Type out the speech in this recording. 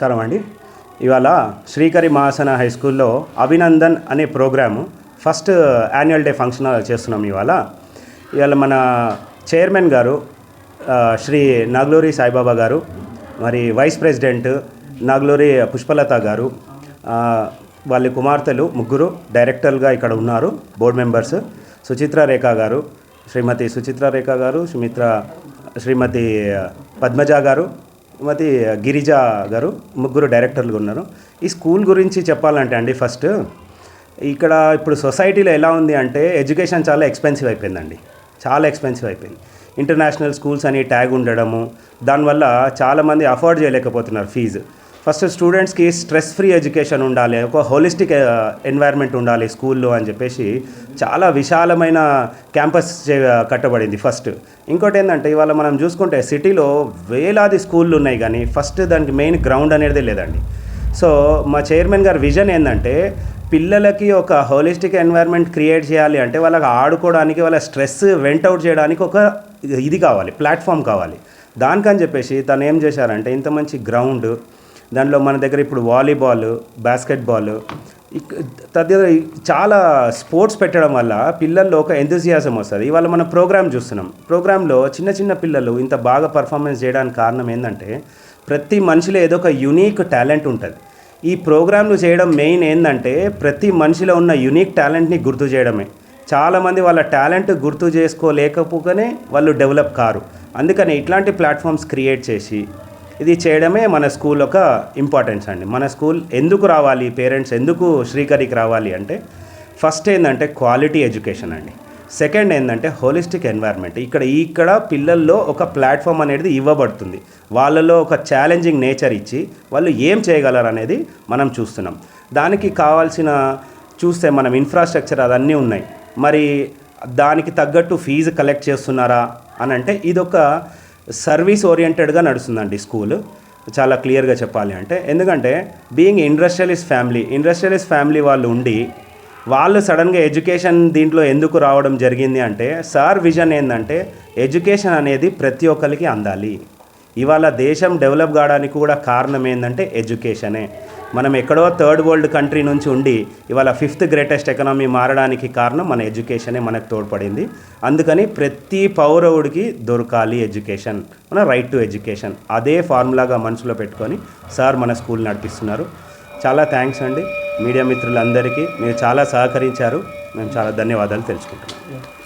నమస్కారం అండి. ఇవాళ శ్రీకరి మహాసన హై స్కూల్లో అభినందన్ అనే programme first annual day function చేస్తున్నాం ఇవాళ. ఇవాళ మన చైర్మన్ గారు శ్రీ నాగ్లూరి సాయిబాబా గారు మరి వైస్ ప్రెసిడెంట్ నాగ్లూరి పుష్పలత గారు వాళ్ళ కుమార్తెలు ముగ్గురు డైరెక్టర్గా ఇక్కడ ఉన్నారు బోర్డు మెంబర్స్. సుచిత్ర రేఖ గారు శ్రీమతి సుచిత్ర రేఖ గారు సుమిత్ర శ్రీమతి పద్మజ గారు మతి గిరిజ గారు ముగ్గురు డైరెక్టర్లు ఉన్నారు. ఈ స్కూల్ గురించి చెప్పాలంటే అండి ఫస్ట్ ఇక్కడ ఇప్పుడు సొసైటీలో ఎలా ఉంది అంటే ఎడ్యుకేషన్ చాలా ఎక్స్పెన్సివ్ అయిపోయిందండి. చాలా ఎక్స్పెన్సివ్ అయిపోయింది. ఇంటర్నేషనల్ స్కూల్స్ అని ట్యాగ్ ఉండడము దానివల్ల చాలామంది అఫోర్డ్ చేయలేకపోతున్నారు ఫీజు. ఫస్ట్ స్టూడెంట్స్కి స్ట్రెస్ ఫ్రీ ఎడ్యుకేషన్ ఉండాలి ఒక హోలిస్టిక్ ఎన్వైర్న్మెంట్ ఉండాలి స్కూల్లో అని చెప్పేసి చాలా విశాలమైన క్యాంపస్ కట్టబడింది ఫస్ట్. ఇంకోటి ఏంటంటే ఇవాళ మనం చూసుకుంటే సిటీలో వేలాది స్కూళ్ళు ఉన్నాయి కానీ ఫస్ట్ దానికి మెయిన్ గ్రౌండ్ అనేది లేదండి. సో మా చైర్మన్ గారి విజన్ ఏంటంటే పిల్లలకి ఒక హోలిస్టిక్ ఎన్వైర్న్మెంట్ క్రియేట్ చేయాలి అంటే వాళ్ళకి ఆడుకోవడానికి వాళ్ళ స్ట్రెస్ వెంట్ అవుట్ చేయడానికి ఒక ఇది కావాలి ప్లాట్ఫామ్ కావాలి. దానికని చెప్పేసి తను ఏం చేశారంటే ఇంత మంచి గ్రౌండ్ దాంట్లో మన దగ్గర ఇప్పుడు వాలీబాల్ బాస్కెట్బాల్ తదితర చాలా స్పోర్ట్స్ పెట్టడం వల్ల పిల్లల్లో ఒక ఎంతజియాజం వస్తుంది. ఇవాళ మనం ప్రోగ్రామ్ చూస్తున్నాం. ప్రోగ్రాంలో చిన్న చిన్న పిల్లలు ఇంత బాగా పర్ఫార్మెన్స్ చేయడానికి కారణం ఏంటంటే ప్రతి మనిషిలో ఏదో ఒక యునీక్ టాలెంట్ ఉంటుంది. ఈ ప్రోగ్రాంలు చేయడం మెయిన్ ఏంటంటే ప్రతి మనిషిలో ఉన్న యునీక్ టాలెంట్ని గుర్తు చేయడమే. చాలామంది వాళ్ళ టాలెంట్ గుర్తు చేసుకోలేకపోకనే వాళ్ళు డెవలప్ కారు. అందుకని ఇట్లాంటి ప్లాట్ఫామ్స్ క్రియేట్ చేసి ఇది చేయడమే మన స్కూల్ ఒక ఇంపార్టెన్స్ అండి. మన స్కూల్ ఎందుకు రావాలి? పేరెంట్స్ ఎందుకు శ్రీకరికి రావాలి అంటే ఫస్ట్ ఏంటంటే క్వాలిటీ ఎడ్యుకేషన్ అండి. సెకండ్ ఏంటంటే హోలిస్టిక్ ఎన్వైర్న్మెంట్ ఇక్కడ ఇక్కడ పిల్లల్లో ఒక ప్లాట్ఫామ్ అనేది ఇవ్వబడుతుంది. వాళ్ళలో ఒక ఛాలెంజింగ్ నేచర్ ఇచ్చి వాళ్ళు ఏం చేయగలరు అనేది మనం చూస్తున్నాం. దానికి కావాల్సిన చూస్తే మనం ఇన్ఫ్రాస్ట్రక్చర్ అదన్నీ ఉన్నాయి. మరి దానికి తగ్గట్టు ఫీజు కలెక్ట్ చేస్తున్నారా అని అంటే ఇదొక సర్వీస్ ఓరియంటెడ్గా నడుస్తుందండి స్కూల్. చాలా క్లియర్గా చెప్పాలి అంటే. ఎందుకంటే being industrialist family industrialist family వాళ్ళు ఉండి వాళ్ళు సడన్గా ఎడ్యుకేషన్ దీంట్లో ఎందుకు రావడం జరిగింది అంటే సార్ విజన్ ఏంటంటే ఎడ్యుకేషన్ అనేది ప్రతి ఒక్కరికి అందాలి. ఇవాళ దేశం డెవలప్ కావడానికి కూడా కారణం ఏంటంటే ఎడ్యుకేషనే. మనం ఎక్కడో థర్డ్ వరల్డ్ కంట్రీ నుంచి ఉండి ఇవాళ ఫిఫ్త్ గ్రేటెస్ట్ ఎకనామీ మారడానికి కారణం మన ఎడ్యుకేషనే మనకు తోడ్పడింది. అందుకని ప్రతి పౌరవుడికి దొరకాలి ఎడ్యుకేషన్ మన రైట్ టు ఎడ్యుకేషన్ అదే ఫార్ములాగా మనసులో పెట్టుకొని సార్ మన స్కూల్ నడిపిస్తున్నారు. చాలా థ్యాంక్స్ అండి. మీడియా మిత్రులందరికీ మీరు చాలా సహకరించారు. మేము చాలా ధన్యవాదాలు తెలుసుకుంటున్నాం.